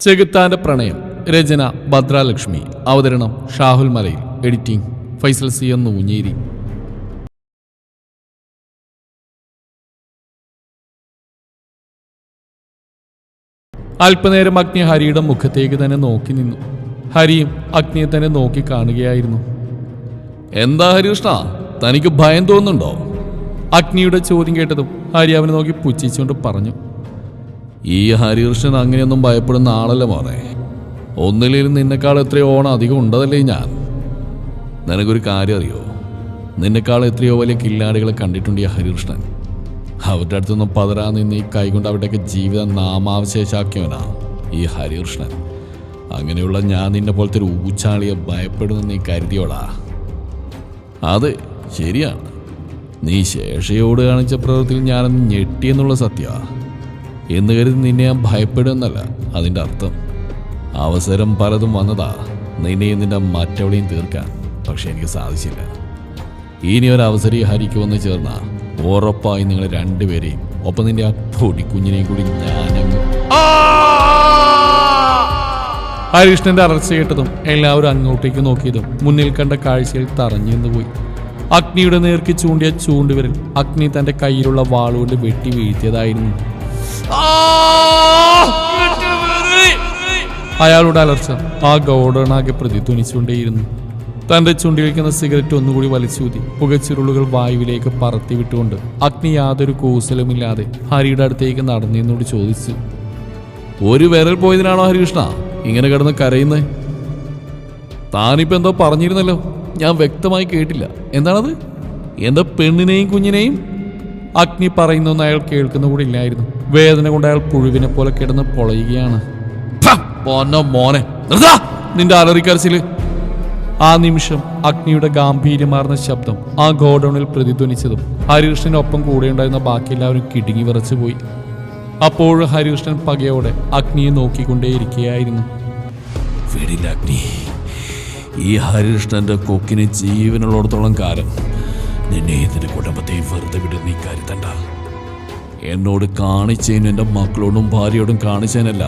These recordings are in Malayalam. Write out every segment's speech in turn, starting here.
ചെകുത്താന്റെ പ്രണയം. രചന ഭദ്രാലക്ഷ്മി. അവതരണം ഷാഹുൽ മലയിൽ. എഡിറ്റിംഗ് ഫൈസൽ സി എന്ന് ഊഞ്ഞേരി അല്പനേരം അഗ്നി ഹരിയുടെ മുഖത്തേക്ക് തന്നെ നോക്കി നിന്നു. ഹരിയും അഗ്നിയെ തന്നെ നോക്കി കാണുകയായിരുന്നു. എന്താ ഹരികൃഷ്ണ? തനിക്ക് ഭയം തോന്നുന്നുണ്ടോ? അഗ്നിയുടെ ചോദ്യം കേട്ടതും ഹരി അവനെ നോക്കി പുച്ഛിച്ചുകൊണ്ട് പറഞ്ഞു. ഈ ഹരികൃഷ്ണൻ അങ്ങനെയൊന്നും ഭയപ്പെടുന്ന ആളല്ല മോനെ. ഒന്നിലും നിന്നെക്കാൾ എത്രയോ ഓണം അധികം ഉണ്ടതല്ലേ ഞാൻ? നിനക്കൊരു കാര്യം അറിയോ? നിന്നെക്കാൾ എത്രയോ വലിയ കില്ലാടികളെ കണ്ടിട്ടുണ്ട് ഈ ഹരികൃഷ്ണൻ അവരുടെ അടുത്തൊന്നും പതരാ നിന്ന് ഈ കൈകൊണ്ട് അവരുടെയൊക്കെ ജീവിതം നാമാവശേഷാക്കിയവനാ ഈ ഹരികൃഷ്ണൻ അങ്ങനെയുള്ള ഞാൻ നിന്നെ പോലത്തെ ഒരു ഊച്ചാളിയെ ഭയപ്പെടുന്ന നീ കരുതിയോടാ അതെ ശരിയാണ്. നീ ശേഷയോട് കാണിച്ച പ്രവൃത്തിയിൽ ഞാനൊന്ന് ഞെട്ടിയെന്നുള്ള സത്യ എന്ന് കരുതി നിന്നെ ഞാൻ ഭയപ്പെടുന്നല്ല അതിന്റെ അർത്ഥം. അവസരം പലതും വന്നതാ. നിന്നെയും നിന്റെ മറ്റവളെയും തീർക്കാൻ പക്ഷെ എനിക്ക് സാധിച്ചില്ല. ഇനി ഒരു അവസരം ഹരിക്കുമെന്ന് ചേർന്ന ഉറപ്പായി നിങ്ങൾ രണ്ടുപേരെയും ഒപ്പം നിന്റെ ആ പൊടിക്കുഞ്ഞിനെയും കൂടി ഞാനങ്ങ് ഹരികൃഷ്ണന്റെ അറസ്റ്റ് കേട്ടതും എല്ലാവരും അങ്ങോട്ടേക്ക് നോക്കിയതും മുന്നിൽ കണ്ട കാഴ്ചയിൽ തറഞ്ഞു നിന്നുപോയി. അഗ്നിയുടെ നേർക്ക് ചൂണ്ടിയ ചൂണ്ടുവരൽ അഗ്നി തന്റെ കയ്യിലുള്ള വാളുകൊണ്ട് വെട്ടി വീഴ്ത്തിയതായിരുന്നു. അയാളുടെ അലർച്ച ആ ഗൗഡനാകെ പ്രതിധ്വനിച്ചുകൊണ്ടേയിരുന്നു. തന്റെ ചുണ്ടിലിരിക്കുന്ന സിഗരറ്റ് ഒന്നുകൂടി വലിച്ചൂതി പുകച്ചുരുളുകൾ വായുവിലേക്ക് പറത്തി വിട്ടുകൊണ്ട് അഗ്നി യാതൊരു കൂസലുമില്ലാതെ ഹരിയുടെ അടുത്തേക്ക് നടന്നെന്നോട് ചോദിച്ചു. ഒരു വിരൽ പോയതിനാണോ ഹരികൃഷ്ണ ഇങ്ങനെ കിടന്ന് കരയുന്നേ? താനിപ്പോ എന്തോ പറഞ്ഞിരുന്നല്ലോ. ഞാൻ വ്യക്തമായി കേട്ടില്ല. എന്താണത്? എന്റെ പെണ്ണിനെയും കുഞ്ഞിനെയും അഗ്നി പറയുന്നൊന്നും അയാൾ കേൾക്കുന്ന കൂടി ഇല്ലായിരുന്നു വേദന കൊണ്ട് അയാൾ പുഴുവിനെ പോലെ കിടന്ന് പൊളയുകയാണ്. "ഫ, മോനെ. നിന്റെ അലറിക്കരച്ചിൽ ആ നിമിഷം അഗ്നിയുടെ ഗാംഭീര്യമാർന്ന ശബ്ദം ആ ഗോഡൌണിൽ പ്രതിധ്വനിച്ചതും ഹരികൃഷ്ണനൊപ്പം കൂടെയുണ്ടായിരുന്ന ബാക്കി എല്ലാവരും കിടുങ്ങി വിറച്ചു പോയി അപ്പോൾ ഹരികൃഷ്ണൻ പകയോടെ അഗ്നിയെ നോക്കിക്കൊണ്ടേയിരിക്കുകയായിരുന്നു. അഗ്നി. ഈ ഹരികൃഷ്ണന്റെ കൊക്കിന് ജീവനുള്ളിടത്തോളം കാലം നിന്നെ നിന്റെ കുടുംബത്തെയും വെറുതെ വിട്ട് നീ കരുതണ്ട. എന്നോട് കാണിച്ചതിന് എന്റെ മക്കളോടും ഭാര്യയോടും കാണിച്ചതിനല്ല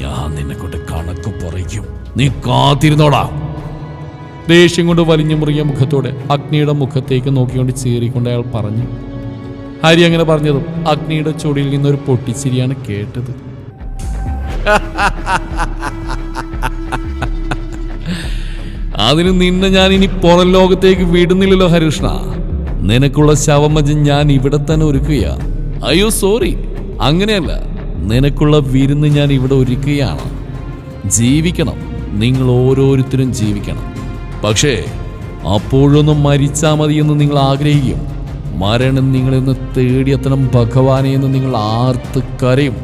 ഞാൻ നിന്നെ കൊണ്ട് കണക്ക് പറയും. നീ കാത്തിരുന്നോടാ. ദേഷ്യം കൊണ്ട് വലിഞ്ഞു മുറിയ മുഖത്തോടെ അഗ്നിയുടെ മുഖത്തേക്ക് നോക്കിക്കൊണ്ട് ചീറിക്കൊണ്ട് അയാൾ പറഞ്ഞു. ഹരി അങ്ങനെ പറഞ്ഞതും അഗ്നിയുടെ ചൊടിയിൽ നിന്നൊരു പൊട്ടിച്ചിരിയാണ് കേട്ടത്. അതിന് നിന്നെ ഞാൻ ഇനി പുറം ലോകത്തേക്ക് വിടുന്നില്ലല്ലോ ഹരികൃഷ്ണ. നിനക്കുള്ള ശവമജം ഞാൻ ഇവിടെ തന്നെ ഒരുക്കുക അയ്യോ സോറി. അങ്ങനെയല്ല. നിനക്കുള്ള വിരുന്ന് ഞാൻ ഇവിടെ ഒരുക്കുകയാണ്. ജീവിക്കണം. നിങ്ങൾ ഓരോരുത്തരും ജീവിക്കണം. പക്ഷേ അപ്പോഴൊന്നും മരിച്ചാ മതിയെന്ന് നിങ്ങൾ ആഗ്രഹിക്കും. മരണം നിങ്ങളെന്ന് തേടിയെത്തണം ഭഗവാനെ എന്ന് നിങ്ങൾ ആർത്ത് കരയും.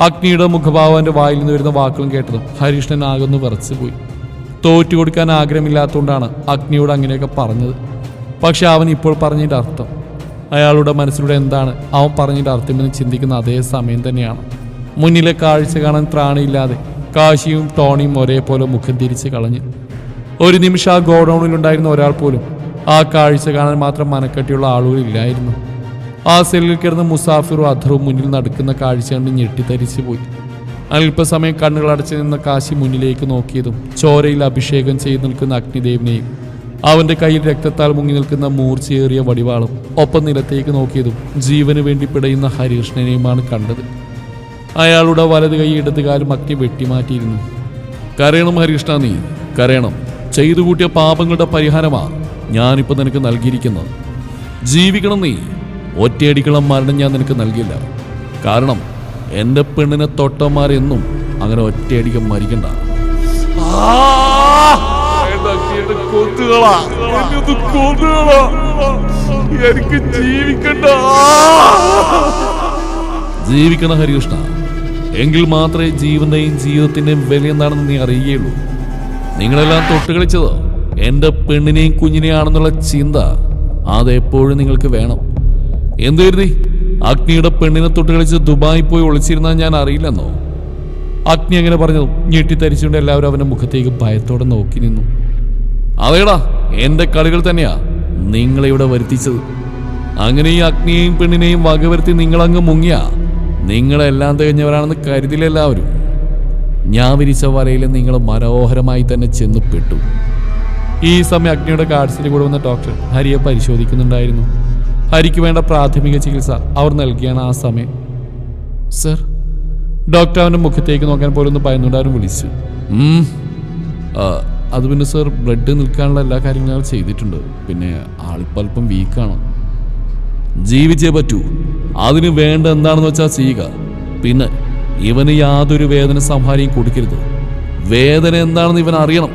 അഗ്നിയുടെ മുഖഭാവന്റെ വായിൽ നിന്ന് വരുന്ന വാക്കുകളും കേട്ടതും ഹരിഷ്ണൻ ആകുന്നു വിറച്ചുപോയി. തോറ്റു കൊടുക്കാൻ ആഗ്രഹമില്ലാത്തതുകൊണ്ടാണ് അഗ്നിയോട് അങ്ങനെയൊക്കെ പറഞ്ഞത്. പക്ഷെ അവൻ ഇപ്പോൾ പറഞ്ഞതിന്റെ അർത്ഥം. അയാളുടെ മനസ്സിലൂടെ എന്താണ്? അവൻ പറഞ്ഞതിന്റെ അർത്ഥമെന്ന് ചിന്തിക്കുന്ന അതേ സമയം തന്നെയാണ്. മുന്നിലെ കാഴ്ച കാണാൻ ത്രാണിയില്ലാതെ കാശിയും ടോണിയും ഒരേപോലെ മുഖം തിരിച്ച് കളഞ്ഞു. ഒരു നിമിഷം ആ ഗോഡൌണിലുണ്ടായിരുന്ന ഒരാൾ പോലും ആ കാഴ്ച കാണാൻ മാത്രം മനക്കെട്ടിയുള്ള ആളുകളില്ലായിരുന്നു ആ സെല്ലിൽ കിടന്ന് മുസാഫിറും അധറും മുന്നിൽ നടക്കുന്ന കാഴ്ച കണ്ട് ഞെട്ടിത്തരിച്ചു പോയി. അല്പസമയം കണ്ണുകൾ അടച്ചു നിന്ന കാശി മുന്നിലേക്ക് നോക്കിയതും ചോരയിൽ അഭിഷേകം ചെയ്ത് നിൽക്കുന്ന അഗ്നിദേവനെയും അവന്റെ കയ്യിൽ രക്തത്താൽ മുങ്ങി നിൽക്കുന്ന മൂർച്ചയേറിയ വടിവാളും ഒപ്പം നിലത്തേക്ക് നോക്കിയതും ജീവന് വേണ്ടി പിടയുന്ന ഹരികൃഷ്ണനെയുമാണ് കണ്ടത്. അയാളുടെ വലത് കൈ ഇടത് അക്കി അഗ്നി വെട്ടിമാറ്റിയിരുന്നു. കരയണം ഹരികൃഷ്ണ നീ കരയണം. ചെയ്തു കൂട്ടിയ പാപങ്ങളുടെ പരിഹാരമാ ഞാനിപ്പോൾ നിനക്ക് നൽകിയിരിക്കുന്നത്. ജീവിക്കണം നീ. ഒറ്റയടിക്കുള്ള മരണം ഞാൻ നിനക്ക് നൽകില്ല. കാരണം എന്റെ പെണ്ണിനെ തൊട്ടന്മാരെന്നും അങ്ങനെ ഒറ്റയടിക്ക് മരിക്കണ്ട. എനിക്ക് ജീവിക്കണ്ട. ജീവിക്കണം ഹരികൃഷ്ണ എങ്കിൽ മാത്രമേ ജീവന്റെയും ജീവിതത്തിന്റെയും വില എന്താണെന്ന് നീ അറിയുകയുള്ളൂ. നിങ്ങളെല്ലാം തൊട്ടുകളിച്ചത് എന്റെ പെണ്ണിനെയും കുഞ്ഞിനെയും ആണെന്നുള്ള ചിന്ത അതെപ്പോഴും നിങ്ങൾക്ക് വേണം. എന്ത് കരുതി അഗ്നിയുടെ പെണ്ണിനെ തൊട്ടുകളിച്ച് ദുബായി പോയി ഒളിച്ചിരുന്നാൽ ഞാൻ അറിയില്ലെന്നോ? അഗ്നി അങ്ങനെ പറഞ്ഞു ഞെട്ടിത്തരിച്ചുകൊണ്ട് എല്ലാവരും അവന്റെ മുഖത്തേക്ക് ഭയത്തോടെ നോക്കി നിന്നു. അതേടാ എന്റെ കളികൾ തന്നെയാ. നിങ്ങളെ ഇവിടെ വരുത്തിച്ചത്. അങ്ങനെ ഈ അഗ്നിയെയും പെണ്ണിനെയും വകവരുത്തി നിങ്ങളങ്ങ് മുങ്ങിയാ. നിങ്ങളെല്ലാം തികഞ്ഞവരാണെന്ന് കരുതില്ല എല്ലാവരും. ഞാൻ വിരിച്ച വരയിൽ നിങ്ങൾ മനോഹരമായി തന്നെ ചെന്ന് പെട്ടു ഈ സമയം അഗ്നിയുടെ കാർഡ്സിൽ കൂടെ വന്ന ഡോക്ടർ ഹരിയെ പരിശോധിക്കുന്നുണ്ടായിരുന്നു. ഹരിക്ക് വേണ്ട പ്രാഥമിക ചികിത്സ അവർ നൽകിയാണ് ആ സമയം. സർ ഡോക്ടർ അവന്റെ മുഖത്തേക്ക് നോക്കാൻ പോലും ഒന്ന് ഭയന്നുകൊണ്ടാരും വിളിച്ചു. അത് പിന്നെ സർ ബ്ലഡ് നിൽക്കാനുള്ള എല്ലാ കാര്യങ്ങളും അയാൾ ചെയ്തിട്ടുണ്ട്. പിന്നെ ആളിപ്പൽപ്പം വീക്കാണ് ജീവിച്ചേ പറ്റൂ. അതിന് വേണ്ട എന്താണെന്ന് വെച്ചാൽ ചെയ്യുക. പിന്നെ ഇവന് യാതൊരു വേദന സംഹാരിയും കൊടുക്കരുത്. വേദന എന്താണെന്ന് ഇവൻ അറിയണം.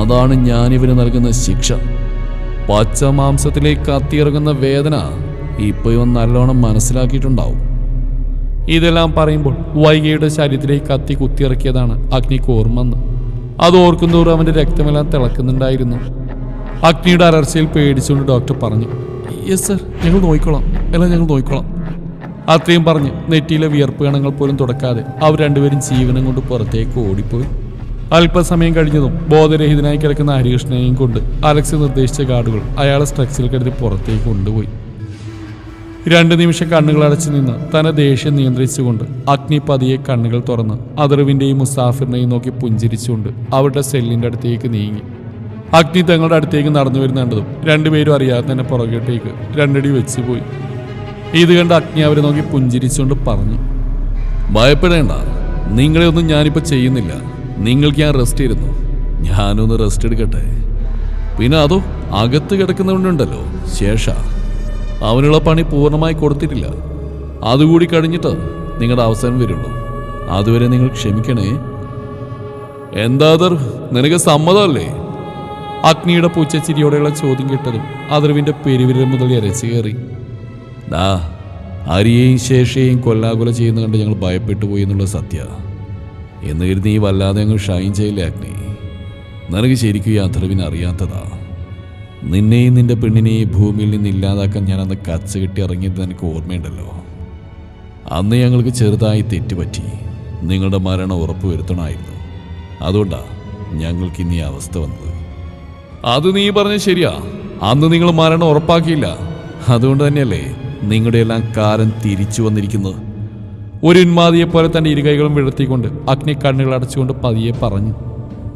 അതാണ് ഞാൻ ഇവന് നൽകുന്ന ശിക്ഷ. പച്ച മാംസത്തിലേക്ക് കത്തിയിറങ്ങുന്ന വേദന ഇപ്പൊ ഇവൻ നല്ലോണം മനസ്സിലാക്കിയിട്ടുണ്ടാവും. ഇതെല്ലാം പറയുമ്പോൾ വൈകിയുടെ ശരീരത്തിലേക്ക് കത്തി കുത്തിയിറക്കിയതാണ് അഗ്നിക്ക് ഓർമ്മന്ന് അത് ഓർക്കുന്തോറും അവന്റെ രക്തമെല്ലാം തിളക്കുന്നുണ്ടായിരുന്നു. അഗ്നിയുടെ അലർച്ചയിൽ പേടിച്ചുകൊണ്ട് ഡോക്ടർ പറഞ്ഞു യെസ് സർ ഞങ്ങൾ നോക്കിക്കോളാം എല്ലാം ഞങ്ങൾ നോക്കിക്കോളാം അത്രയും പറഞ്ഞ് നെറ്റിയിലെ വിയർപ്പ് കണങ്ങൾ പോലും തുടക്കാതെ അവർ രണ്ടുപേരും ജീവനം കൊണ്ട് പുറത്തേക്ക് ഓടിപ്പോയി. അല്പസമയം കഴിഞ്ഞതും ബോധരഹിതനായി കിടക്കുന്ന ഹരികൃഷ്ണനെയും കൊണ്ട് അലക്സ് നിർദ്ദേശിച്ച ഗാർഡുകൾ അയാളെ സ്ട്രക്ചറിൽ കരുതി പുറത്തേക്ക് കൊണ്ടുപോയി. രണ്ടു നിമിഷം കണ്ണുകൾ അടച്ചു നിന്ന് തന്റെ ദേഷ്യം നിയന്ത്രിച്ചുകൊണ്ട് അഗ്നി പതിയെ കണ്ണുകൾ തുറന്ന് അതർവിന്റെയും മുസാഫിറിനെയും നോക്കി പുഞ്ചിരിച്ചുകൊണ്ട് അവരുടെ സെല്ലിന്റെ അടുത്തേക്ക് നീങ്ങി. അഗ്നി തങ്ങളുടെ അടുത്തേക്ക് നടന്നു വരുന്നുണ്ടതും രണ്ടുപേരും അറിയാതെ തന്നെ പുറകോട്ടേക്ക് രണ്ടടി വെച്ച് പോയി ഇത് കണ്ട് അഗ്നി അവരെ നോക്കി പുഞ്ചിരിച്ചുകൊണ്ട് പറഞ്ഞു ഭയപ്പെടേണ്ട. നിങ്ങളെ ഒന്നും ഞാനിപ്പോൾ ചെയ്യുന്നില്ല. നിങ്ങൾക്ക് ഞാൻ റെസ്റ്റ് ഇരുന്നു. ഞാനൊന്ന് റെസ്റ്റ് എടുക്കട്ടെ. പിന്നെ അതോ അകത്ത് കിടക്കുന്നവനുണ്ടല്ലോ ശേഷ. അവനുള്ള പണി പൂർണമായി കൊടുത്തിട്ടില്ല. അതുകൂടി കഴിഞ്ഞിട്ട് നിങ്ങളുടെ അവസരം വരുള്ളൂ. അതുവരെ നിങ്ങൾ ക്ഷമിക്കണേ. എന്താ അതർ നിനക്ക് സമ്മതമല്ലേ? അഗ്നിയുടെ പൂച്ചച്ചിരിയോടെയുള്ള ചോദ്യം കേട്ടതും അതർവിന്റെ പെരുവിരൽ മുതൽ ഇരച്ചു കയറി. ദാ അരിയെയും ശേഷയെയും കൊല്ലാകൊല ചെയ്യുന്ന കണ്ട് ഞങ്ങൾ ഭയപ്പെട്ടു പോയി എന്നുള്ള സത്യ. എന്ന് നീ വല്ലാതെ അങ്ങ് ഷൈൻ ചെയ്യില്ല അഗ്നി? നിനക്ക് ശരിക്കും ഈ അഥർവിനെ നിന്നെയും നിന്റെ പെണ്ണിനെയും ഭൂമിയിൽ നിന്ന് ഇല്ലാതാക്കാൻ ഞാൻ അന്ന് കച്ച കെട്ടി ഇറങ്ങിയത് നിനക്ക് ഓർമ്മയുണ്ടല്ലോ. അന്ന് ഞങ്ങൾക്ക് ചെറുതായി തെറ്റുപറ്റി. നിങ്ങളുടെ മരണം ഉറപ്പ് വരുത്തണമായിരുന്നു അതുകൊണ്ടാ ഞങ്ങൾക്ക് ഇന്ന് ഈ അവസ്ഥ വന്നത്. അത് നീ പറഞ്ഞ ശരിയാ. അന്ന് നിങ്ങൾ മരണം ഉറപ്പാക്കിയില്ല. അതുകൊണ്ട് തന്നെയല്ലേ നിങ്ങളുടെ എല്ലാം കാലം തിരിച്ചു വന്നിരിക്കുന്നത്. ഒരു ഉന്മാതിയെ പോലെ തന്റെ ഇരുകൈകളും വിഴത്തിക്കൊണ്ട് അഗ്നി കണ്ണുകൾ അടച്ചുകൊണ്ട് പതിയെ പറഞ്ഞു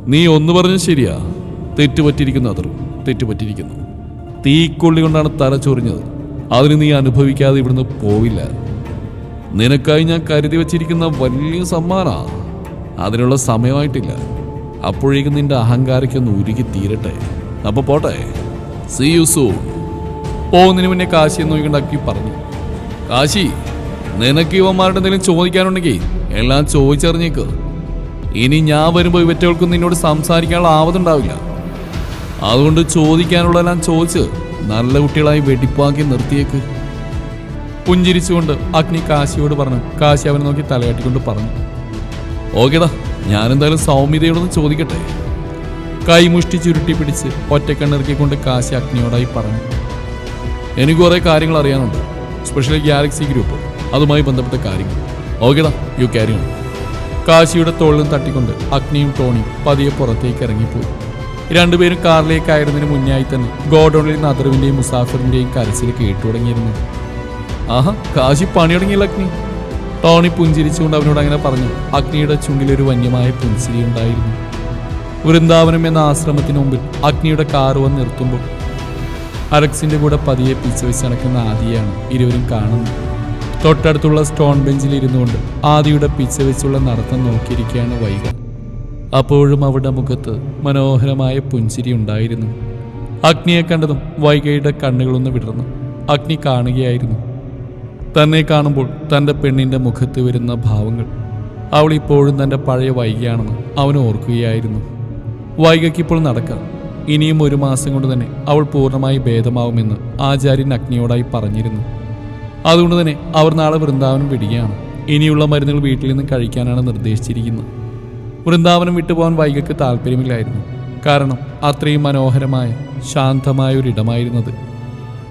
നീ ഒന്ന് പറഞ്ഞ ശരിയാ. തെറ്റുപറ്റിയിരിക്കുന്നു അതർ തെറ്റുപറ്റിയിരിക്കുന്നു തീക്കൊള്ളി കൊണ്ടാണ് തല ചൊറിഞ്ഞത്. അതിന് നീ അനുഭവിക്കാതെ ഇവിടുന്ന് പോവില്ല. നിനക്കായി ഞാൻ കരുതി വച്ചിരിക്കുന്ന വലിയ സമ്മാന. അതിനുള്ള സമയമായിട്ടില്ല. അപ്പോഴേക്കും നിന്റെ അഹങ്കാരയ്ക്കൊന്ന് ഉരുകി തീരട്ടെ. അപ്പൊ പോട്ടെ. സി യു സൂൺ പോകുന്നതിന് മുന്നേ കാശിയെ നോക്കിണ്ടാക്കി പറഞ്ഞു. കാശി നിനക്ക് ഇവന്മാരുടെ എന്തെങ്കിലും ചോദിക്കാനുണ്ടെങ്കിൽ എല്ലാം ചോദിച്ചറിഞ്ഞേക്ക്. ഇനി ഞാൻ വരുമ്പോൾ ഇവറ്റകൾക്കും നിന്നോട് സംസാരിക്കാനുള്ള ആവതുണ്ടാവില്ല. അതുകൊണ്ട് ചോദിക്കാനുള്ളതെല്ലാം ചോദിച്ച് നല്ല കുട്ടികളായി വെടിപ്പാക്കി നിർത്തിയേക്ക്. പുഞ്ചിരിച്ചുകൊണ്ട് അഗ്നി കാശിയോട് പറഞ്ഞു. കാശി അവനെ നോക്കി തലയാട്ടിക്കൊണ്ട് പറഞ്ഞു. ഓക്കേടാ ഞാനെന്തായാലും സൗമ്യതയോടൊന്ന് ചോദിക്കട്ടെ. കൈമുഷ്ടി ചുരുട്ടി പിടിച്ച് ഒറ്റക്കണ്ണിറക്കിക്കൊണ്ട് കാശി അഗ്നിയോടായി പറഞ്ഞു. എനിക്ക് കുറേ കാര്യങ്ങൾ അറിയാനുണ്ട്. Specially galaxy group. അതുമായി ബന്ധപ്പെട്ട കാര്യങ്ങൾ. ഓക്കേടാ യു ഓൺ. കാശിയുടെ തോളിലും തട്ടിക്കൊണ്ട് അഗ്നിയും ടോണിയും പതിയെ പുറത്തേക്ക് ഇറങ്ങിപ്പോയി. രണ്ടുപേരും കാറിലേക്ക് കാറിലേക്കായിരുന്നതിന് മുന്നായി തന്നെ ഗോഡൌണിൽ നദറുവിന്റെയും അദർവിന്റെയും മുസാഫിറിന്റെയും കരച്ചിൽ കേട്ടു തുടങ്ങിയിരുന്നു ആഹാ കാശി പണി തുടങ്ങിയില്ല അഗ്നി. ടോണി പുഞ്ചിരിച്ചുകൊണ്ട് അവനോട് അങ്ങനെ പറഞ്ഞു. അഗ്നിയുടെ ചുണ്ടിലൊരു വന്യമായ പുഞ്ചിരി ഉണ്ടായിരുന്നു. വൃന്ദാവനം എന്ന ആശ്രമത്തിന് മുമ്പിൽ അഗ്നിയുടെ കാർ വന്ന് നിർത്തുമ്പോൾ അലക്സിന്റെ കൂടെ പതിയെ പിച്ച വെച്ച് നടക്കുന്ന ആദിയാണ് ഇരുവരും കാണുന്നത്. തൊട്ടടുത്തുള്ള സ്റ്റോൺ ബെഞ്ചിൽ ഇരുന്നുകൊണ്ട് ആദിയുടെ പിച്ച വെച്ചുള്ള നടത്തം നോക്കിയിരിക്കുകയാണ് വൈക അപ്പോഴും അവരുടെ മുഖത്ത് മനോഹരമായ പുഞ്ചിരി ഉണ്ടായിരുന്നു. അഗ്നിയെ കണ്ടതും വൈകയുടെ കണ്ണുകളൊന്ന് വിടർന്നു. അഗ്നി കാണുകയായിരുന്നു. തന്നെ കാണുമ്പോൾ തന്റെ പെണ്ണിന്റെ മുഖത്ത് വരുന്ന ഭാവങ്ങൾ. അവൾ ഇപ്പോഴും തന്റെ പഴയ വൈകിയാണെന്ന് അവൻ ഓർക്കുകയായിരുന്നു. വൈകയ്ക്ക് ഇപ്പോൾ നടക്കാം. ഇനിയും ഒരു മാസം കൊണ്ട് തന്നെ അവൾ പൂർണമായി ഭേദമാവുമെന്ന് ആചാര്യൻ അഗ്നിയോടായി പറഞ്ഞിരുന്നു. അതുകൊണ്ട് തന്നെ അവർ നാളെ വൃന്ദാവനം വിടുകയാണ്. ഇനിയുള്ള മരുന്നുകൾ വീട്ടിൽ നിന്ന് കഴിക്കാനാണ് നിർദ്ദേശിച്ചിരിക്കുന്നത്. വൃന്ദാവനം വിട്ടുപോകാൻ വൈകയ്ക്ക് താല്പര്യമില്ലായിരുന്നു. കാരണം അത്രയും മനോഹരമായ ശാന്തമായ ഒരിടമായിരുന്നത്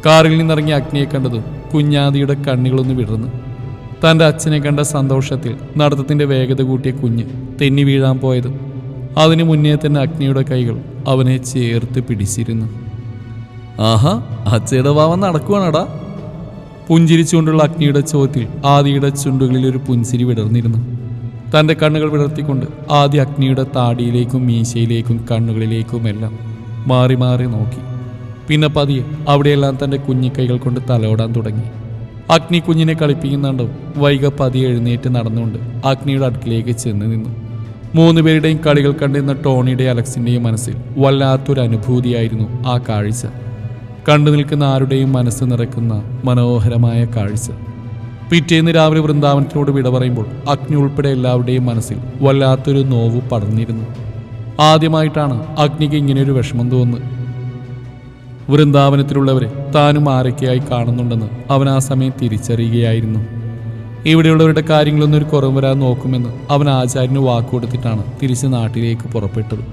കാറിൽ നിന്നിറങ്ങി അഗ്നിയെ കണ്ടതും കുഞ്ഞാദിയുടെ കണ്ണുകളൊന്ന് വിടർന്നു തന്റെ അച്ഛനെ കണ്ട സന്തോഷത്തിൽ നടത്തത്തിന്റെ വേഗത കൂട്ടിയ കുഞ്ഞ് തെന്നി വീഴാൻ പോയതും. അതിനു മുന്നേ തന്നെ അഗ്നിയുടെ കൈകൾ അവനെ ചേർത്ത് പിടിച്ചിരുന്നു. ആഹാ അച്ഛയുടെ ഭാവം നടക്കുവാണടാ. പുഞ്ചിരിച്ചുകൊണ്ടുള്ള അഗ്നിയുടെ ചോദ്യത്തിൽ ആദിയുടെ ചുണ്ടുകളിൽ ഒരു പുഞ്ചിരി വിടർന്നിരുന്നു. തന്റെ കണ്ണുകൾ വിടർത്തിക്കൊണ്ട് ആദ്യ അഗ്നിയുടെ താടിയിലേക്കും മീശയിലേക്കും കണ്ണുകളിലേക്കുമെല്ലാം മാറി മാറി നോക്കി. പിന്നെ പതിയെ അവിടെയെല്ലാം തന്റെ കുഞ്ഞിക്കൈകൾ കൊണ്ട് തലോടാൻ തുടങ്ങി. അഗ്നി കുഞ്ഞിനെ കളിപ്പിക്കുന്നുണ്ടോ? വൈക പതിയെ എഴുന്നേറ്റ് നടന്നുകൊണ്ട് അഗ്നിയുടെ അടുക്കിലേക്ക് ചെന്ന് നിന്നു. മൂന്ന് പേരുടെയും കളികൾ കണ്ടിരുന്ന ടോണിയുടെയും അലക്സിന്റെയും മനസ്സിൽ വല്ലാത്തൊരു അനുഭൂതിയായിരുന്നു ആ കാഴ്ച. കണ്ടു നിൽക്കുന്ന ആരുടെയും മനസ്സ് നിറയ്ക്കുന്ന മനോഹരമായ കാഴ്ച. പിറ്റേന്ന് രാവിലെ വൃന്ദാവനത്തിനോട് വിട പറയുമ്പോൾ അഗ്നി ഉൾപ്പെടെ എല്ലാവരുടെയും മനസ്സിൽ വല്ലാത്തൊരു നോവ് പടർന്നിരുന്നു. ആദ്യമായിട്ടാണ് അഗ്നിക്ക് ഇങ്ങനെയൊരു വിഷമം തോന്നുന്നത്. വൃന്ദാവനത്തിലുള്ളവരെ താനും ആരൊക്കെയായി കാണുന്നുണ്ടെന്ന് അവൻ ആ സമയം തിരിച്ചറിയുകയായിരുന്നു. ഇവിടെയുള്ളവരുടെ കാര്യങ്ങളൊന്നും ഒരു കുറവ് വരാൻ നോക്കുമെന്ന് അവൻ ആചാര്യന് വാക്കുകൊടുത്തിട്ടാണ് തിരിച്ച് നാട്ടിലേക്ക് പുറപ്പെട്ടത്.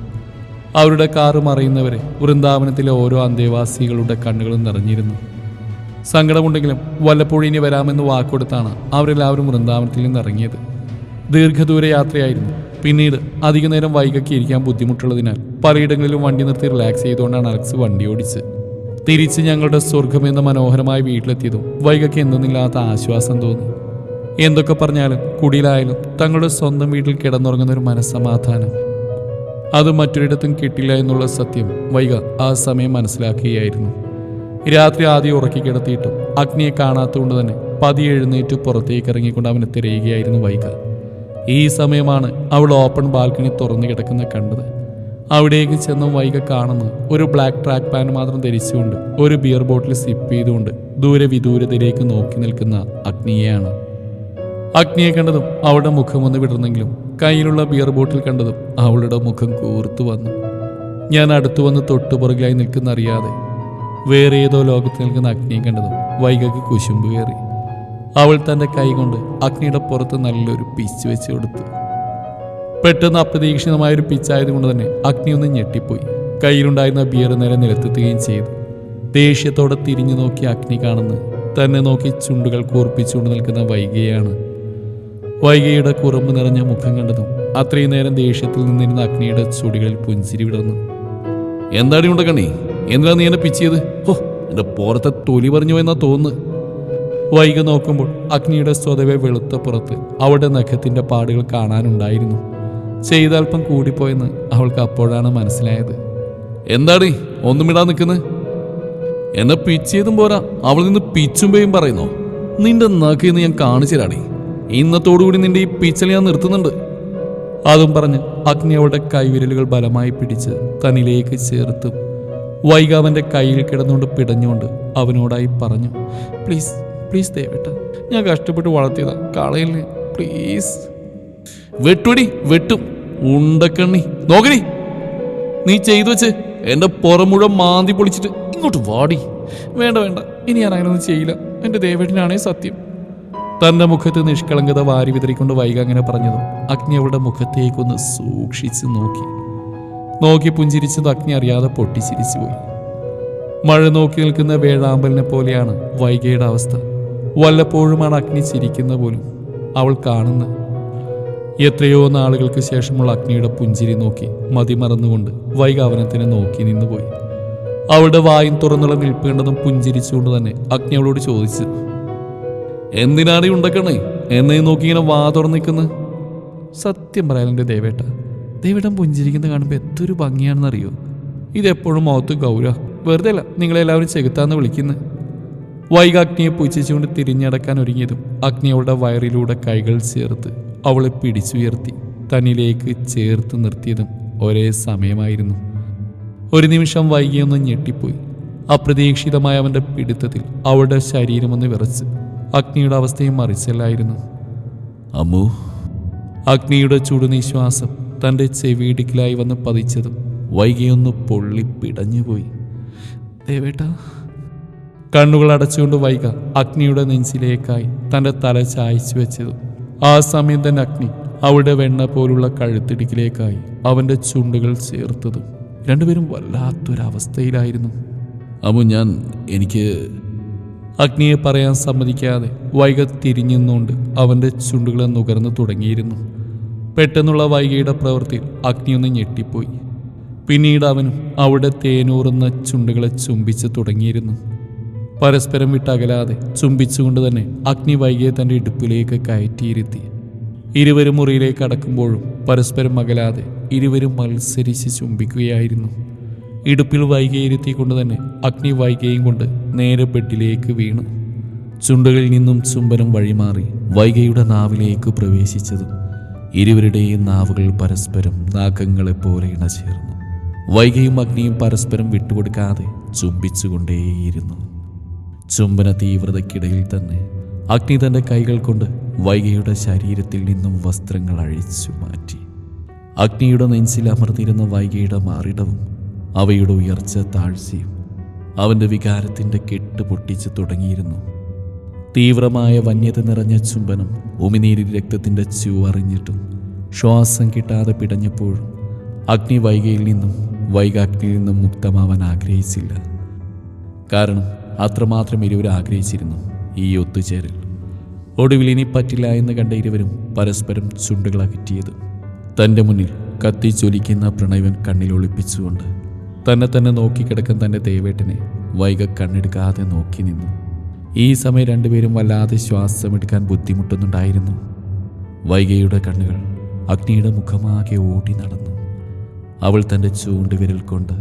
അവരുടെ കാറ് മറയുന്നവരെ വൃന്ദാവനത്തിലെ ഓരോ അന്തേവാസികളുടെ കണ്ണുകളും നിറഞ്ഞിരുന്നു. സങ്കടമുണ്ടെങ്കിലും വല്ലപ്പോഴും ഇനി വരാമെന്ന് വാക്കുകൊടുത്താണ് അവരെല്ലാവരും വൃന്ദാവനത്തിൽ നിന്ന് ഇറങ്ങിയത്. ദീർഘദൂര യാത്രയായിരുന്നു. പിന്നീട് അധിക നേരം വൈകക്കി ഇരിക്കാൻ ബുദ്ധിമുട്ടുള്ളതിനാൽ പലയിടങ്ങളിലും വണ്ടി നിർത്തി റിലാക്സ് ചെയ്തുകൊണ്ടാണ് അലക്സ് വണ്ടി ഓടിച്ച്. തിരിച്ച് ഞങ്ങളുടെ സ്വർഗം എന്ന മനോഹരമായ വീട്ടിലെത്തിയതും വൈകക്ക് എന്തെന്നില്ലാത്ത ആശ്വാസം തോന്നി. എന്തൊക്കെ പറഞ്ഞാലും കുടിയിലായാലും തങ്ങളുടെ സ്വന്തം വീട്ടിൽ കിടന്നുറങ്ങുന്ന ഒരു മനസ്സമാധാനം. അത് മറ്റൊരിടത്തും കിട്ടില്ല എന്നുള്ള സത്യം വൈക ആ സമയം മനസ്സിലാക്കുകയായിരുന്നു. രാത്രി ആദ്യം ഉറക്കി കിടത്തിയിട്ടും അഗ്നിയെ കാണാത്തതുകൊണ്ട് തന്നെ പതി എഴുന്നേറ്റ് പുറത്തേക്ക് ഇറങ്ങിക്കൊണ്ട് അവനെ തിരയുകയായിരുന്നു വൈക. ഈ സമയമാണ് അവൾ ഓപ്പൺ ബാൽക്കണി തുറന്നു കിടക്കുന്ന കണ്ടത്. അവിടേക്ക് ചെന്ന വൈക കാണുന്നത് ഒരു ബ്ലാക്ക് ട്രാക്ക് പാന്റ് മാത്രം ധരിച്ചുകൊണ്ട് ഒരു ബിയർ ബോട്ടിൽ സിപ്പ് ചെയ്തുകൊണ്ട് ദൂരെ വിദൂരത്തിലേക്ക് നോക്കി നിൽക്കുന്ന അഗ്നിയെയാണ്. അഗ്നിയെ കണ്ടതും അവളുടെ മുഖം ഒന്ന് വിടർന്നെങ്കിലും കയ്യിലുള്ള ബിയർ ബോട്ടിൽ കണ്ടതും അവളുടെ മുഖം കൂർത്തു വന്നു. ഞാൻ അടുത്തു വന്ന് തൊട്ടുപുറകിലായി നിൽക്കുന്ന അറിയാതെ വേറെ ഏതോ ലോകത്ത് നിൽക്കുന്ന അഗ്നിയെ കണ്ടതും വൈകക്ക് കുശുമ്പ് കയറി. അവൾ തന്റെ കൈ കൊണ്ട് അഗ്നിയുടെ പുറത്ത് നല്ലൊരു പിച്ച് വെച്ച് കൊടുത്തു. പെട്ടെന്ന് അപ്രതീക്ഷിതമായൊരു പിച്ചായതുകൊണ്ട് തന്നെ അഗ്നി ഒന്ന് ഞെട്ടിപ്പോയി. കയ്യിലുണ്ടായിരുന്ന ബിയർ നേരെ നിലത്തെത്തുകയും ചെയ്തു. ദേഷ്യത്തോടെ തിരിഞ്ഞു നോക്കി അഗ്നി കാണുന്നു തന്നെ നോക്കി ചുണ്ടുകൾ കൂർപ്പിച്ചുകൊണ്ട് നിൽക്കുന്ന വൈകിയാണ് വൈകിയുടെ കുറുമ്പ് നിറഞ്ഞ മുഖം കണ്ടതും അത്രയും നേരം ദേഷ്യത്തിൽ നിന്നിരുന്ന അഗ്നിയുടെ ചുടികളിൽ പുഞ്ചിരി വിടർന്നു. എന്താണ് കണ്ണി എന്തിനാ നീ എന്നെ പിച്ചിയത്? ഓ എന്റെ പുറത്തെ തൊലി പറഞ്ഞു എന്നാ തോന്നുന്നു. വൈക നോക്കുമ്പോൾ അഗ്നിയുടെ സ്വതവേ വെളുത്ത പുറത്ത് അവളുടെ നഖത്തിന്റെ പാടുകൾ കാണാനുണ്ടായിരുന്നു. ചെയ്തൽപ്പം കൂടിപ്പോയെന്ന് അവൾക്ക് അപ്പോഴാണ് മനസ്സിലായത്. എന്താടി ഒന്നും ഇടാൻ നിൽക്കുന്നത് എന്നെ പിച്ചിയതും പോരാ അവൾ നിന്ന് പിച്ചുമ്പയും പറയുന്നോ? നിന്റെ നഖിന്ന് ഞാൻ കാണിച്ചു തരാടി. ഇന്നത്തോടുകൂടി നിന്റെ ഈ പിച്ചൽ ഞാൻ നിർത്തുന്നുണ്ട്. അതും പറഞ്ഞ് അഗ്നി അവളുടെ കൈവിരലുകൾ ബലമായി പിടിച്ച് തന്നിലേക്ക് ചേർത്ത് വൈക അവന്റെ കയ്യിൽ കിടന്നുകൊണ്ട് പിടഞ്ഞുകൊണ്ട് അവനോടായി പറഞ്ഞു പ്ലീസ് പ്ലീസ് ദേവേട്ട ഞാൻ കഷ്ടപ്പെട്ട് വളർത്തിയതാ കളയില്ലേ പ്ലീസ് വെട്ടുടി വെട്ടും ഉണ്ടക്കണ്ണി നോക്കണി നീ ചെയ്തു വെച്ച് എന്റെ പുറം മുഴുവൻ മാന്തി പൊളിച്ചിട്ട് ഇങ്ങോട്ട് വാടി. വേണ്ട വേണ്ട ഇനി ഞാൻ അങ്ങനെയൊന്നും ചെയ്യില്ല എന്റെ ദേവേട്ടനാണേ സത്യം. തന്റെ മുഖത്ത് നിഷ്കളങ്കത വാരി വിതറിക്കൊണ്ട് വൈക അങ്ങനെ പറഞ്ഞതും അഗ്നി അവളുടെ മുഖത്തേക്കൊന്ന് സൂക്ഷിച്ച് നോക്കി. നോക്കി പുഞ്ചിരിച്ചത് അഗ്നി അറിയാതെ പൊട്ടിച്ചിരിച്ചു പോയി. മഴ നോക്കി നിൽക്കുന്ന വേഴാമ്പലിനെ പോലെയാണ് വൈകയുടെ അവസ്ഥ. വല്ലപ്പോഴുമാണ് അഗ്നി ചിരിക്കുന്ന പോലും അവൾ കാണുന്ന എത്രയോ നാളുകൾക്ക് ശേഷമുള്ള അഗ്നിയുടെ പുഞ്ചിരി നോക്കി മതിമറന്നുകൊണ്ട് വൈക അവനെ തന്നെ നോക്കി നിന്നുപോയി അവളുടെ വായും തുറന്നുള്ള നിൽപ്പേണ്ടതും പുഞ്ചിരിച്ചുകൊണ്ട് തന്നെ അഗ്നി അവളോട് ചോദിച്ചു. എന്തിനാണ് ഈ ഉണ്ടക്കണ്ണേ എന്നെ നോക്കി ഇങ്ങനെ വാ തുറന്നിക്കുന്നത് സത്യം പറയാൻ എന്റെ ദേവേട്ട ദേവേട്ടൻ പുഞ്ചിരിക്കുന്നത് കാണുമ്പോൾ എന്തൊരു ഭംഗിയാണെന്നറിയോ? ഇതെപ്പോഴും മുഖത്ത് ഗൗര. വെറുതെ അല്ല നിങ്ങളെല്ലാവരും ചെകുത്താന്ന് വിളിക്കുന്നത് വൈക അഗ്നിയെ പുച്ഛിച്ചുകൊണ്ട് തിരിഞ്ഞടക്കാൻ ഒരുങ്ങിയതും അഗ്നി അവളുടെ വയറിലൂടെ കൈകൾ ചേർത്ത് അവളെ പിടിച്ചുയർത്തി തന്നിലേക്ക് ചേർത്ത് നിർത്തിയതും ഒരേ സമയമായിരുന്നു. ഒരു നിമിഷം വൈകിയൊന്ന് ഞെട്ടിപ്പോയി. അപ്രതീക്ഷിതമായ അവന്റെ പിടുത്തത്തിൽ അവളുടെ ശരീരമൊന്ന് വിറച്ച് അഗ്നിയുടെ അവസ്ഥയും മറിച്ചല്ലായിരുന്നു. അമ്മു. അഗ്നിയുടെ ചുടുനിശ്വാസം തന്റെ ചെവിയിടുക്കിലായി വന്ന് പതിച്ചതും. വൈകിയൊന്ന് പൊള്ളി പിടഞ്ഞുപോയി. ദേവേട്ട. കണ്ണുകൾ അടച്ചുകൊണ്ട് വൈക അഗ്നിയുടെ നെഞ്ചിലേക്കായി തന്റെ തല ചായച്ചു വെച്ചതും. ആ സമയം തന്നെ അഗ്നി അവളുടെ വെണ്ണ പോലുള്ള കഴുത്തിടുക്കിലേക്കായി അവന്റെ ചുണ്ടുകൾ ചേർത്തതും. രണ്ടുപേരും വല്ലാത്തൊരവസ്ഥയിലായിരുന്നു. അമ്മു ഞാൻ എനിക്ക് അഗ്നിയെ പറയാൻ സമ്മതിക്കാതെ വൈക തിരിഞ്ഞുകൊണ്ട് അവന്റെ ചുണ്ടുകളെ നുകർന്നു തുടങ്ങിയിരുന്നു. പെട്ടെന്നുള്ള വൈകിയുടെ പ്രവൃത്തി അഗ്നിയൊന്ന് ഞെട്ടിപ്പോയി. പിന്നീട് അവനും അവിടെ തേനൂറുന്ന ചുണ്ടുകളെ ചുംബിച്ച് തുടങ്ങിയിരുന്നു. പരസ്പരം വിട്ടകലാതെ ചുംബിച്ചുകൊണ്ട് തന്നെ അഗ്നി വൈകിയെ തന്റെ ഇടുപ്പിലേക്ക് കയറ്റിയിരുത്തി. ഇരുവരും മുറിയിലേക്ക് അടക്കുമ്പോഴും പരസ്പരം അകലാതെ ഇരുവരും മത്സരിച്ച് ചുംബിക്കുകയായിരുന്നു. ഇടുപ്പിൽ വൈകിയിരുത്തി കൊണ്ട് തന്നെ അഗ്നി വൈകിയും കൊണ്ട് നേരെ ബെഡിലേക്ക് വീണു. ചുണ്ടുകളിൽ നിന്നും ചുംബനം വഴിമാറി വൈകയുടെ നാവിലേക്ക് പ്രവേശിച്ചതും ഇരുവരുടെയും നാവുകൾ പരസ്പരം നാഗങ്ങളെപ്പോലെ ഇണചേർന്നു. വൈകയും അഗ്നിയും പരസ്പരം വിട്ടുകൊടുക്കാതെ ചുംബിച്ചുകൊണ്ടേയിരുന്നു. ചുംബന തീവ്രതയ്ക്കിടയിൽ തന്നെ അഗ്നി തന്റെ കൈകൾ കൊണ്ട് വൈകയുടെ ശരീരത്തിൽ നിന്നും വസ്ത്രങ്ങൾ അഴിച്ചു മാറ്റി. അഗ്നിയുടെ നെഞ്ചിൽ അമർന്നിരുന്ന വൈകയുടെ മാറിടവും അവയുടെ ഉയർച്ച താഴ്ചയും അവന്റെ വികാരത്തിന്റെ കെട്ട് പൊട്ടിച്ചു തുടങ്ങിയിരുന്നു. തീവ്രമായ വന്യത നിറഞ്ഞ ചുംബനം ഉമിനീരിൽ രക്തത്തിന്റെ ചുവറിഞ്ഞിട്ടും ശ്വാസം കിട്ടാതെ പിടഞ്ഞപ്പോഴും അഗ്നി വൈകയിൽ നിന്നും വൈകാഗ്നിയിൽ നിന്നും മുക്തമാവാൻ ആഗ്രഹിച്ചില്ല. കാരണം അത്രമാത്രം ഇരുവരും ആഗ്രഹിച്ചിരുന്നു ഈ ഒത്തുചേരൽ. ഒടുവിൽ ഇനി പറ്റില്ല എന്ന് കണ്ട ഇരുവരും പരസ്പരം ചുണ്ടുകളകറ്റിയത് തന്റെ മുന്നിൽ കത്തിച്ചൊലിക്കുന്ന പ്രണയവൻ കണ്ണിൽ ഒളിപ്പിച്ചുകൊണ്ട് തന്നെ തന്നെ നോക്കിക്കിടക്കുന്ന തന്റെ ദേവേട്ടനെ വൈക കണ്ണെടുക്കാതെ നോക്കി നിന്നു. ഈ സമയം രണ്ടുപേരും വല്ലാതെ ശ്വാസമെടുക്കാൻ ബുദ്ധിമുട്ടുന്നുണ്ടായിരുന്നു. വൈകയുടെ കണ്ണുകൾ അഗ്നിയുടെ മുഖമാകെ ഓടി നടന്നു. അവൾ തന്റെ ചൂണ്ടുവിരൽ കൊണ്ട്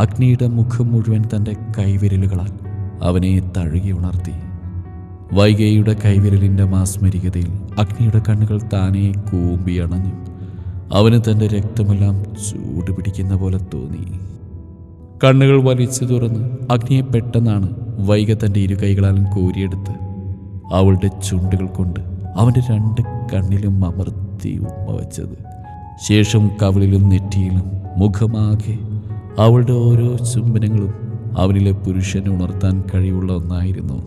അഗ്നിയുടെ മുഖം മുഴുവൻ തന്റെ കൈവിരലുകളാൽ അവനെ തഴുകി ഉണർത്തി. വൈകയുടെ കൈവിരലിന്റെ മാസ്മരികതയിൽ അഗ്നിയുടെ കണ്ണുകൾ താനെ കൂമ്പി അണഞ്ഞു അവന് തന്റെ രക്തമെല്ലാം ചൂട് പിടിക്കുന്ന പോലെ തോന്നി. കണ്ണുകൾ വലിച്ചു തുറന്ന് അഗ്നിയെ പെട്ടെന്നാണ് വൈക തന്റെ ഇരു കൈകളാലും കോരിയെടുത്ത് അവളുടെ ചുണ്ടുകൾ കൊണ്ട് അവന്റെ രണ്ട് കണ്ണിലും അമർത്തി ഉമ്മ വച്ചത്. ശേഷം കവളിലും നെറ്റിയിലും മുഖമാകെ അവളുടെ ഓരോ ചുംബനങ്ങളും അവനിലെ പുരുഷനെ ഉണർത്താൻ കഴിവുള്ള ഒന്നായിരുന്നു.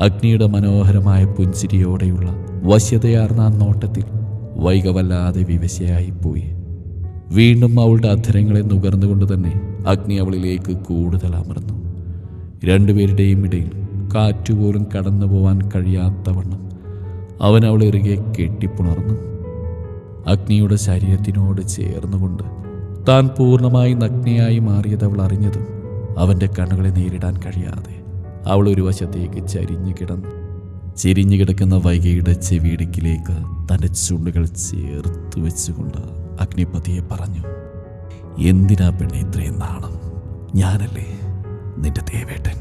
അഗ്നിയുടെ മനോഹരമായ പുഞ്ചിരിയോടെയുള്ള വശ്യതയാർന്ന നോട്ടത്തിൽ വൈകവല്ലാതെ വിവശയായിപ്പോയി. വീണ്ടും അവളുടെ അധരങ്ങളെ നുകർന്നുകൊണ്ട് തന്നെ അഗ്നി അവളിലേക്ക് കൂടുതൽ അമർന്നു. രണ്ടുപേരുടെയും ഇടയിൽ കാറ്റുപോലും കടന്നു പോവാൻ കഴിയാത്തവണ്ണം അവൻ അവളെ കെട്ടിപ്പുണർന്നു. അഗ്നിയുടെ ശരീരത്തിനോട് ചേർന്നുകൊണ്ട് താൻ പൂർണമായി നഗ്നയായി മാറിയത് അവൾ അറിഞ്ഞതും അവന്റെ കണ്ണുകളെ നേരിടാൻ കഴിയാതെ അവൾ ഒരു വശത്തേക്ക് ചരിഞ്ഞു കിടന്നു. ചിരിഞ്ഞു കിടക്കുന്ന വൈകയുടെ ചെവിയിടുക്കിലേക്ക് തന്റെ ചുണ്ടുകൾ ചേർത്ത് വെച്ചുകൊണ്ട് അഗ്നിപതിയെ പറഞ്ഞു എന്തിനാ പെണ്ണെ ഇത്രയും നാണം? ഞാനല്ലേ നിന്റെ ദേവേട്ടൻ?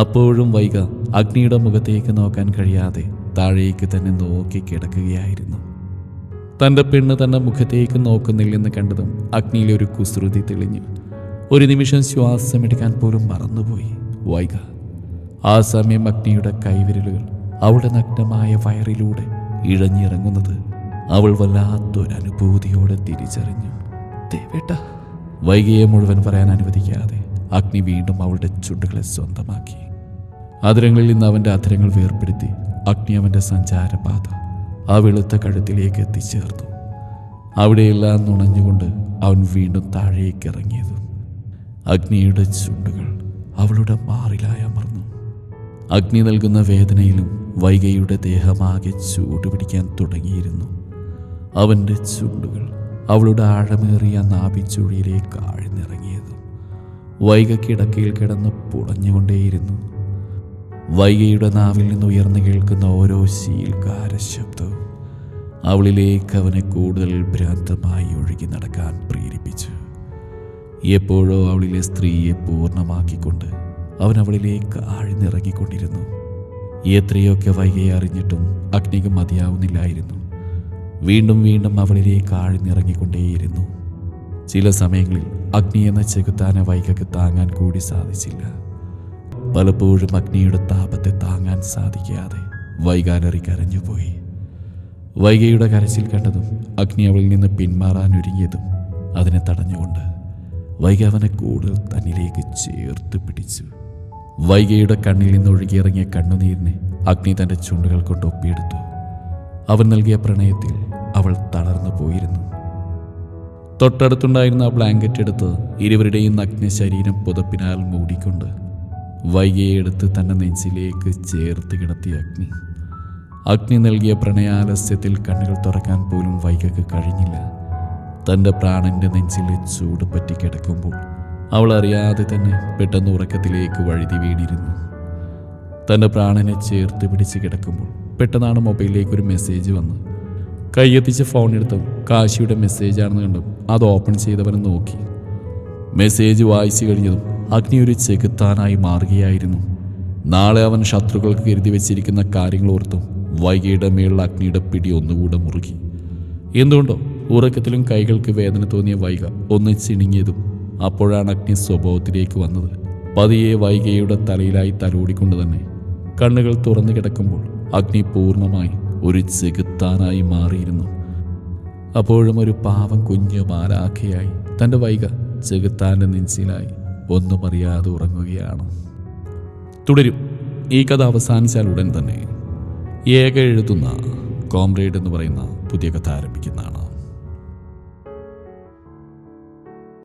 അപ്പോഴും വൈക അഗ്നിയുടെ മുഖത്തേക്ക് നോക്കാൻ കഴിയാതെ താഴേക്ക് തന്നെ നോക്കി കിടക്കുകയായിരുന്നു. തന്റെ പെണ്ണ് തന്നെ മുഖത്തേക്ക് നോക്കുന്നില്ലെന്ന് കണ്ടതും അഗ്നിയിലൊരു കുസൃതി തെളിഞ്ഞു. ഒരു നിമിഷം ശ്വാസമെടുക്കാൻ പോലും മറന്നുപോയി വൈക ആ സമയം അഗ്നിയുടെ കൈവിരലുകൾ അവളുടെ നഗ്നമായ വയറിലൂടെ ഇഴഞ്ഞിറങ്ങുന്നത് അവൾ വല്ലാത്തൊരനുഭൂതിയോടെ തിരിച്ചറിഞ്ഞു. ദേവേട്ട വൈകിയെ മുഴുവൻ പറയാൻ അനുവദിക്കാതെ അഗ്നി വീണ്ടും അവളുടെ ചുണ്ടുകളെ സ്വന്തമാക്കി. അതിരങ്ങളിൽ നിന്ന് അവന്റെ അധരങ്ങൾ വേർപ്പെടുത്തി അഗ്നി അവന്റെ സഞ്ചാരപാത ആ വെളുത്ത കഴുത്തിലേക്ക് എത്തിച്ചേർന്നു അവിടെയെല്ലാം നുണഞ്ഞുകൊണ്ട് അവൻ വീണ്ടും താഴേക്ക് ഇറങ്ങിയതും അഗ്നിയുടെ ചുണ്ടുകൾ അവളുടെ മാറിലായി അമർന്നു. അഗ്നി നൽകുന്ന വേദനയിലും വൈകയുടെ ദേഹമാകെ ചൂടുപിടിക്കാൻ തുടങ്ങിയിരുന്നു. അവന്റെ ചുണ്ടുകൾ അവളുടെ ആഴമേറിയ നാഭിച്ചുഴിയിലേക്ക് ആഴ്ന്നിറങ്ങിയതും വൈക കിടക്കയിൽ കിടന്ന് പുളഞ്ഞുകൊണ്ടേയിരുന്നു. വൈകയുടെ നാവിൽ നിന്ന് ഉയർന്നു കേൾക്കുന്ന ഓരോ ശീൽകാര ശബ്ദവും അവളിലേക്ക് അവനെ കൂടുതൽ ഭ്രാന്തമായി ഒഴുകി നടക്കാൻ പ്രേരിപ്പിച്ചു. എപ്പോഴോ അവളിലെ സ്ത്രീയെ പൂർണമാക്കിക്കൊണ്ട് അവൻ അവളിലേക്ക് ആഴ്ന്നിറങ്ങിക്കൊണ്ടിരുന്നു. എത്രയൊക്കെ വൈകയെ അറിഞ്ഞിട്ടും അഗ്നിക്ക് മതിയാവുന്നില്ലായിരുന്നു. വീണ്ടും വീണ്ടും അവളിലേക്ക് ആഴ്ന്നിറങ്ങിക്കൊണ്ടേയിരുന്നു ചില സമയങ്ങളിൽ അഗ്നി എന്ന ചെകുത്താന വൈകക്ക് താങ്ങാൻ കൂടി സാധിച്ചില്ല. പലപ്പോഴും അഗ്നിയുടെ താപത്തെ താങ്ങാൻ സാധിക്കാതെ വൈകാലറി കരഞ്ഞുപോയി. വൈകയുടെ കരച്ചിൽ കണ്ടതും അഗ്നി അവളിൽ നിന്ന് പിന്മാറാൻ ഒരുങ്ങിയതും അതിനെ തടഞ്ഞുകൊണ്ട് വൈക അവനെ കൂടുതൽ തന്നിലേക്ക് ചേർത്ത് പിടിച്ചു. വൈകയുടെ കണ്ണിൽ നിന്ന് ഒഴുകിയിറങ്ങിയ കണ്ണുനീരിനെ അഗ്നി തന്റെ ചുണ്ടുകൾ കൊണ്ട് ഒപ്പിയെടുത്തു. അവൻ നൽകിയ പ്രണയത്തിൽ അവൾ തളർന്നു പോയിരുന്നു. തൊട്ടടുത്തുണ്ടായിരുന്ന ആ ബ്ലാങ്കറ്റ് എടുത്ത് ഇരുവരുടെയും നഗ്ന ശരീരം പുതപ്പിനാൽ മൂടിക്കൊണ്ട് വൈകിയെ എടുത്ത് തന്റെ നെഞ്ചിലേക്ക് ചേർത്ത് കിടത്തിയ അഗ്നി. അഗ്നി നൽകിയ പ്രണയാലസ്യത്തിൽ കണ്ണുകൾ തുറക്കാൻ പോലും വൈകക്ക് കഴിഞ്ഞില്ല. തന്റെ പ്രാണന്റെ നെഞ്ചിലെ ചൂട് പറ്റി കിടക്കുമ്പോൾ അവൾ അറിയാതെ തന്നെ പെട്ടെന്ന് ഉറക്കത്തിലേക്ക് വഴുതി വീണിരുന്നു. തന്റെ പ്രാണനെ ചേർത്ത് പിടിച്ച് കിടക്കുമ്പോൾ പെട്ടെന്നാണ് മൊബൈലിലേക്ക് ഒരു മെസ്സേജ് വന്ന് കൈയെത്തിച്ച് ഫോൺ എടുത്തു. കാശിയുടെ മെസ്സേജാണെന്ന് കണ്ടു. അത് ഓപ്പൺ ചെയ്തവൻ നോക്കി. മെസ്സേജ് വായിച്ചു കഴിഞ്ഞതും അഗ്നി ഒരു ചെകുത്താനായി മാറുകയായിരുന്നു. നാളെ അവൻ ശത്രുക്കൾക്ക് കരുതി വെച്ചിരിക്കുന്ന കാര്യങ്ങൾ ഓർത്തും. വൈകിയുടെ മേളിൽ അഗ്നിയുടെ പിടി ഒന്നുകൂടെ മുറുകി. എന്തുകൊണ്ടോ ഉറക്കത്തിലും കൈകൾക്ക് വേദന തോന്നിയ വൈക ഒന്ന് ചിണുങ്ങിയതും അപ്പോഴാണ് അഗ്നി സ്വഭാവത്തിലേക്ക് വന്നത്. പതിയെ വൈകയുടെ തലയിലായി തലോടിക്കൊണ്ട് തന്നെ കണ്ണുകൾ തുറന്നു കിടക്കുമ്പോൾ അഗ്നി പൂർണമായി ഒരു ചെകുത്താനായി മാറിയിരുന്നു. അപ്പോഴും ഒരു പാവം കുഞ്ഞു മാലാഖയായി തന്റെ വൈക ചെകുത്താന്റെ നെഞ്ചിലായി. ഒന്നും അറിയാതെ ഉറങ്ങുകയാണ്. തുടരും. ഈ കഥ അവസാനിച്ചാൽ ഉടൻ തന്നെ. ഏക എഴുതുന്ന കോംറേഡ് എന്ന് പറയുന്ന പുതിയ കഥ ആരംഭിക്കുന്നതാണ്